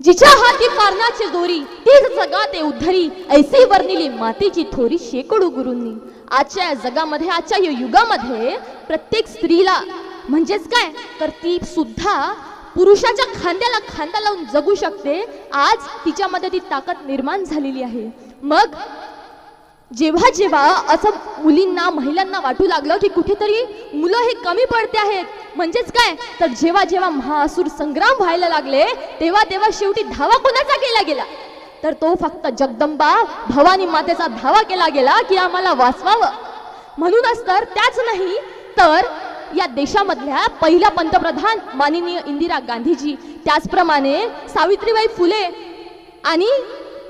जिच्या हाती पारणाची दोरी तीच जगाते उद्धरी. ऐसे वर्णिली मातीची थोरी शेकडो गुरूंनी. आजच्या जगामध्ये आजच्या या युगामध्ये प्रत्येक स्त्रीला म्हणजेच काय? तर ती सुद्धा पुरुषाच्या खांद्याला खांदा लावून जगू शकते. आज तिच्यामध्ये ती ताकद निर्माण झालेली आहे. मग जेव्हा जेव्हा असं मुलींना महिलांना वाटू लागलं की कुठेतरी मुलं हे कमी पडते आहेत म्हणजेच काय? तर जेव्हा जेव्हा महासूर संग्राम व्हायला लागले तेव्हा तेव्हा शेवटी धावा कोणाचा केला गेला? तर तो फक्त जगदंबा भवानी मातेचा धावा केला गेला की आम्हाला वाचवावं. म्हणूनच तर त्याच नाही तर या देशामधल्या पहिल्या पंतप्रधान माननीय इंदिरा गांधीजी त्याचप्रमाणे सावित्रीबाई फुले आणि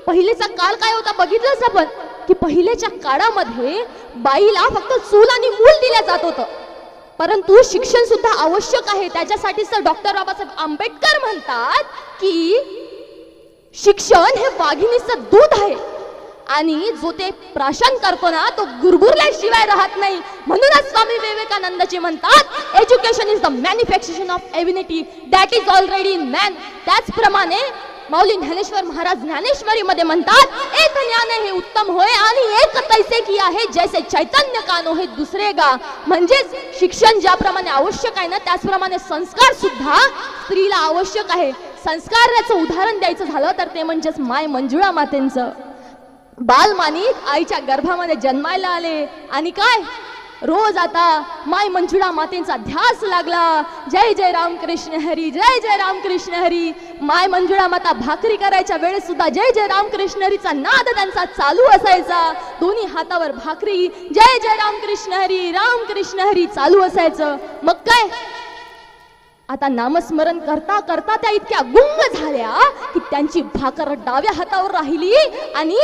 पहिलेचा काळ काय होता बघितलंच आपण? की पहिलेच्या काळामध्ये बाईला फक्त चूल आणि मूल दिल्या जात होतं. परंतु शिक्षण सुद्धा आवश्यक आहे. त्याच्यासाठीच तर डॉक्टर बाबासाहेब आंबेडकर म्हणतात की शिक्षण हे वाघिणीचं दूध आहे. आणि जो ते प्राशन करतो ना तो गुरगुरल्याशिवाय राहत नाही. म्हणूनच स्वामी विवेकानंदजी म्हणतात education is the manifestation of divinity that is already in man त्याचप्रमाणे माऊली ज्ञानेश्वर महाराज ज्ञानेश्वरी मध्ये म्हणतात एक ज्ञान हे उत्तम होय आणि एक तैसे की आहे जैसे चैतन्य कानो हे दुसरे गा. म्हणजेच शिक्षण ज्याप्रमाणे आवश्यक आहे ना त्याचप्रमाणे संस्कार सुद्धा स्त्रीला आवश्यक आहे. संस्काराचं उदाहरण द्यायचं झालं तर ते म्हणजेच माय मंजुळा मातेंचं. बालमानिक आईच्या गर्भामध्ये जन्मायला आले. आणि काय? रोज आता माय मंजुळा मातेचा ध्यास लागला. जय जय रामकृष्ण हरी जय जय रामकृष्ण हरी. माय मंजुळा माता भाकरी करायच्या वेळेस सुद्धा जय जय रामकृष्ण हरीचा नाद त्यांचा चालू असायचा. दोन्ही हातावर भाकरी. जय जय रामकृष्ण हरी रामकृष्ण हरी चालू असायचं. मग काय? आता नामस्मरण करता करता त्या इतक्या गुंग झाल्या की त्यांची भाकर डाव्या हातावर राहिली आणि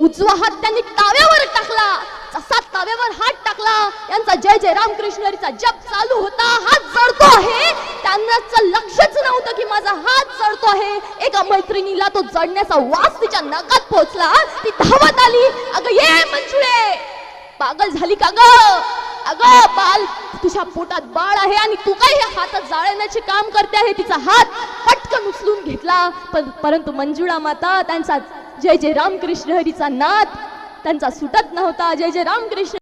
उजवा हात त्यांनी टाव्यावर टाकला. जसा तव्यावर हात टाकला यांचा जय जय रामकृष्णरीचा जप चालू होता हात जळतो आहे. त्यांनाच लक्षच नव्हतं की माझा हात जळतो आहे. एका मैत्रिणीला तो जळण्याचा वास तिच्या नाकात पोहोचला. ती धावत आली. अगं ये मंजुळे. पागल झाली का ग? अगं बाल तुझ्या पोटात बाळ आहे आणि तू काय हे हात जाळण्याचे काम करते आहे? तिचा हात पटकन उचलून घेतला. पण परंतु मंजुळा माता त्यांचा जय जय रामकृष्ण हरीचा नाद त्यांचा सुटत नव्हता. जय जय रामकृष्ण